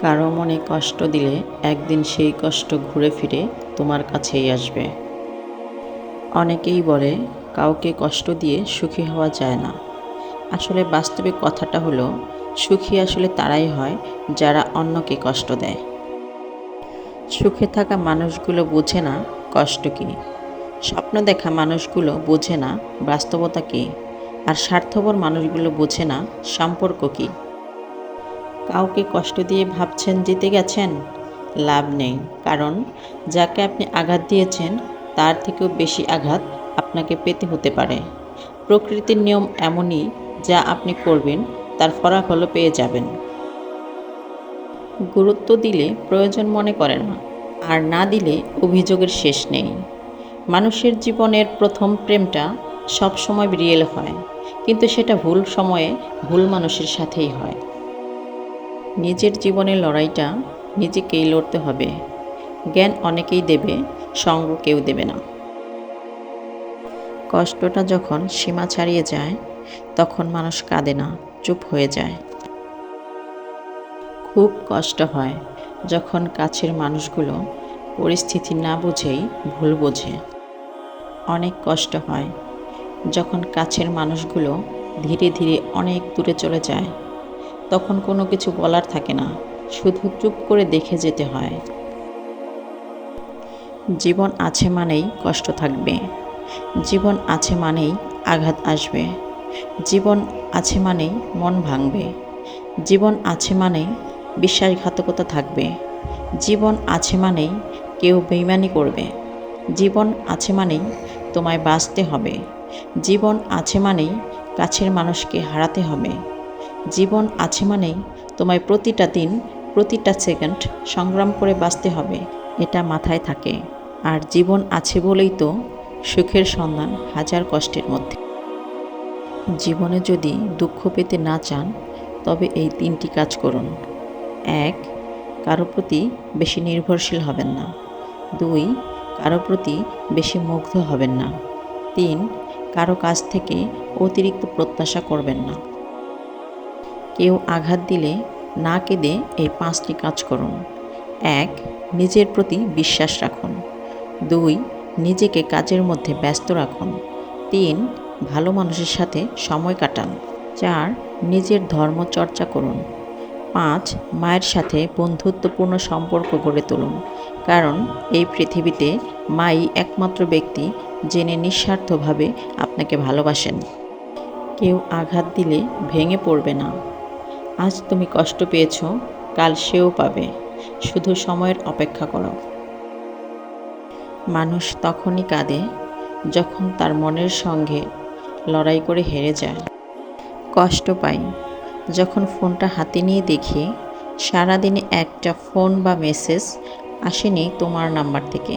কারও মনে কষ্ট দিলে একদিন সেই কষ্ট ঘুরে ফিরে তোমার কাছেই আসবে। অনেকেই বলে, কাউকে কষ্ট দিয়ে সুখী হওয়া যায় না। আসলে বাস্তবিক কথাটা হলো, সুখী আসলে তারাই হয় যারা অন্যকে কষ্ট দেয়। সুখে থাকা মানুষগুলো বোঝে না কষ্ট কী। স্বপ্ন দেখা মানুষগুলো বোঝে না বাস্তবতা কী। আর স্বার্থপর মানুষগুলো বোঝে না সম্পর্ক কী। কাউকে কষ্ট দিয়ে ভাবছেন জিতে গেছেন, লাভ নেই। কারণ যাকে আপনি আঘাত দিয়েছেন, তার থেকেও বেশি আঘাত আপনাকে পেতে হতে পারে। প্রকৃতির নিয়ম এমনই যা আপনি করবেন, তার ফলাফলও পেয়ে যাবেন। গুরুত্ব দিলে প্রয়োজন মনে করে না, আর না দিলে অভিযোগের শেষ নেই। মানুষের জীবনের প্রথম প্রেমটা সব সময় রিয়েল হয়, কিন্তু সেটা ভুল সময়ে ভুল মানুষের সাথেই হয়। নিজের জীবনের লড়াইটা নিজেকেই লড়তে হবে। জ্ঞান অনেকেই দেবে, সঙ্গ কেউ দেবে না। কষ্টটা যখন সীমা ছাড়িয়ে যায়, তখন মানুষ কাঁদে না, চুপ হয়ে যায়। খুব কষ্ট হয় যখন কাছের মানুষগুলো পরিস্থিতি না বুঝেই ভুল বোঝে। অনেক কষ্ট হয় যখন কাছের মানুষগুলো ধীরে ধীরে অনেক দূরে চলে যায়। তখন কোনো কিছু বলার থাকে না, শুধু চুপ করে দেখে যেতে হয়। জীবন আছে মানেই কষ্ট থাকবে। জীবন আছে মানেই আঘাত আসবে। জীবন আছে মানেই মন ভাঙবে। জীবন আছে মানেই বিশ্বাসঘাতকতা থাকবে। জীবন আছে মানেই কেউ বেইমানি করবে। জীবন আছে মানেই তোমায় বাঁচতে হবে। জীবন আছে মানেই কাছের মানুষকে হারাতে হবে। জীবন আছে মানেই তোমায় প্রতিটা দিন, প্রতিটা সেকেন্ড সংগ্রাম করে বাঁচতে হবে, এটা মাথায় থাকে। আর জীবন আছে বলেই তো সুখের সন্ধান হাজার কষ্টের মধ্যে। জীবনে যদি দুঃখ পেতে না চান, তবে এই তিনটি কাজ করুন। এক, কারও প্রতি বেশি নির্ভরশীল হবেন না। দুই, কারও প্রতি বেশি মুগ্ধ হবেন না। তিন, কারও কাছ থেকে অতিরিক্ত প্রত্যাশা করবেন না। কেউ আঘাত দিলে না কেঁদে এই পাঁচটি কাজ করুন। এক, নিজের প্রতি বিশ্বাস রাখুন। দুই, নিজেকে কাজের মধ্যে ব্যস্ত রাখুন। তিন, ভালো মানুষের সাথে সময় কাটান। চার, নিজের ধর্ম চর্চা করুন। পাঁচ, মায়ের সাথে বন্ধুত্বপূর্ণ সম্পর্ক গড়ে তুলুন। কারণ এই পৃথিবীতে মাই একমাত্র ব্যক্তি জেনে নিঃস্বার্থভাবে আপনাকে ভালোবাসেন। কেউ আঘাত দিলে ভেঙে পড়বে না। আজ তুমি কষ্ট পেয়েছ, কাল সেও পাবে। শুধু সময়ের অপেক্ষা করো। মানুষ তখনই কাঁদে, যখন তার মনের সঙ্গে লড়াই করে হেরে যায়। কষ্ট পাই, যখন ফোনটা হাতে নিয়ে দেখি, সারাদিনে একটা ফোন বা মেসেজ আসেনি তোমার নাম্বার থেকে।